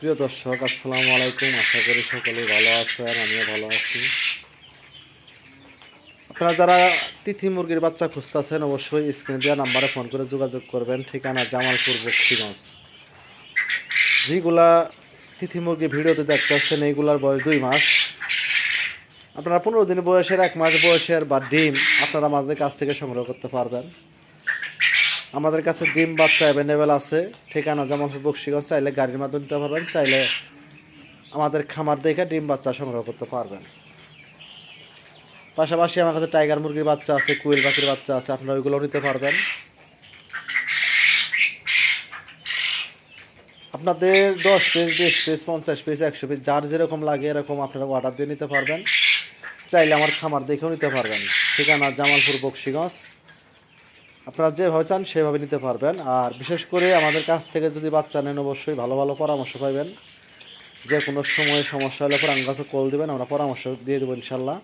প্রিয় দর্শক, আসসালামু আলাইকুম। আশা করি সকলে ভালো আছেন, আমিও ভালো আছি। আপনারা যারা তিথি মুরগির বাচ্চা খুঁজতেছেন, অবশ্যই স্ক্রিনে দেওয়া নাম্বারে ফোন করে যোগাযোগ করবেন। ঠিকানা জামালপুর বক্সিগঞ্জ যেগুলা তিথি মুরগি ভিডিওতে দেখতেছেন, এইগুলার বয়স দুই মাস। আপনারা পনেরো দিন বয়সের, এক মাস বয়সের বা ডিম আপনারা আমাদের কাছ থেকে সংগ্রহ করতে পারবেন। আমাদের কাছে ডিম বাচ্চা অ্যাভেলেবেল আছে। ঠিকানা জামালপুর বক্সিগঞ্জ, চাইলে গাড়ির মাধ্যমে নিতে পারবেন, চাইলে আমাদের খামার দেখে ডিম বাচ্চা সংগ্রহ করতে পারবেন। পাশাপাশি আমার কাছে টাইগার মুরগির বাচ্চা আছে কুইল পাখির বাচ্চা আছে, আপনারা ওইগুলোও নিতে পারবেন। আপনাদের দশ পিস বিশ পিস পঞ্চাশ পিস একশো পিস যার যেরকম লাগে এরকম আপনারা অর্ডার দিয়ে নিতে পারবেন। চাইলে আমার খামার দেখেও নিতে পারবেন। ঠিকানা জামালপুর, বক্সিগঞ্জ। আপনারা যেভাবে চান সেভাবে নিতে পারবেন। আর বিশেষ করে আমাদের কাছ থেকে যদি বাচ্চা নেন, অবশ্যই ভালো ভালো পরামর্শ পাবেন যে কোনো সময় সমস্যা হলে পর আমার কাছে কল দেবেন, আমরা পরামর্শ দিয়ে দেবো ইনশাল্লাহ।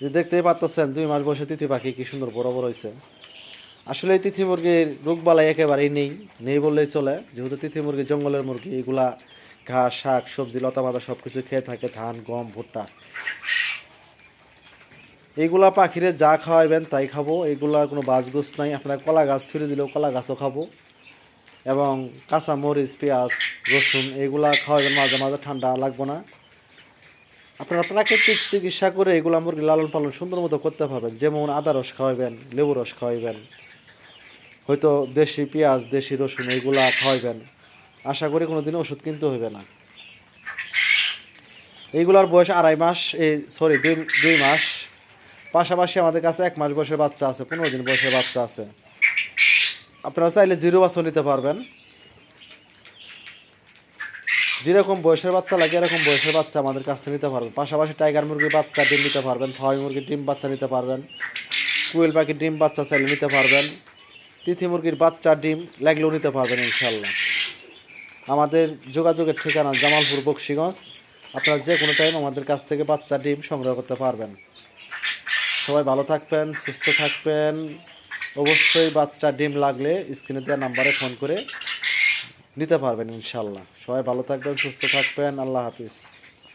যে দেখতেই পাচ্ছেন দুই মাস বয়সে তিথি পাখি কী সুন্দর বড় বড় হয়েছে আসলে এই তিথি মুরগির রোগবালাই একেবারেই নেই নেই বললেই চলে। যেহেতু তিথি মুরগি জঙ্গলের মুরগি, এগুলা ঘাস, শাক, সবজি, লতা পাতা সব কিছু খেয়ে থাকে, ধান, গম, ভুট্টা। এইগুলা পাখিরে যা খাওয়াইবেন তাই খাব। এইগুলার কোনো বাজগুস নাই। আপনারা কলা গাছ ফিরে দিলেও কলা গাছও খাব। এবং কাঁচা মরিচ, পেঁয়াজ, রসুন এইগুলা খাওয়াইবেন, মাঝে মাঝে ঠান্ডা লাগবো না। আপনারা প্রাকৃতিক চিকিৎসা করে এগুলা মুরগি লালন পালন সুন্দর মতো করতে পারবেন। যেমন আদা রস খাওয়াইবেন, লেবু রস খাওয়াইবেন, হয়তো দেশি পেঁয়াজ, দেশি রসুন এইগুলা খাওয়াইবেন। আশা করি কোনো দিন ওষুধ কিনতে হইবে না। এইগুলার বয়স আড়াই মাস, এই সরি দুই দুই মাস। পাশাপাশি আমাদের কাছে এক মাস বয়সের বাচ্চা আছে, পনেরো দিন বয়সের বাচ্চা আছে। আপনারা চাইলে জিরো বাচ্চা নিতে পারবেন। যেরকম বয়সের বাচ্চা লাগে, এরকম বয়সের বাচ্চা আমাদের কাছ থেকে নিতে পারবেন। পাশাপাশি টাইগার মুরগির বাচ্চা ডিম নিতে পারবেন ফাওয়াই মুরগির ডিম বাচ্চা নিতে পারবেন, কুয়েল পাখির ডিম বাচ্চা চাইলে নিতে পারবেন, তিথি মুরগির বাচ্চা ডিম লাগলেও নিতে পারবেন ইনশাল্লাহ আমাদের যোগাযোগের ঠিকানা জামালপুর, বক্সিগঞ্জ। আপনারা যে কোনো টাইম আমাদের কাছ থেকে বাচ্চা ডিম সংগ্রহ করতে পারবেন। সবাই ভালো থাকবেন, সুস্থ থাকবেন। অবশ্যই বাচ্চা ডিম লাগলে স্ক্রিনে দেওয়া নাম্বারে ফোন করে নিতে পারবেন ইনশাল্লাহ সবাই ভালো থাকবেন, সুস্থ থাকবেন। আল্লাহ হাফিজ।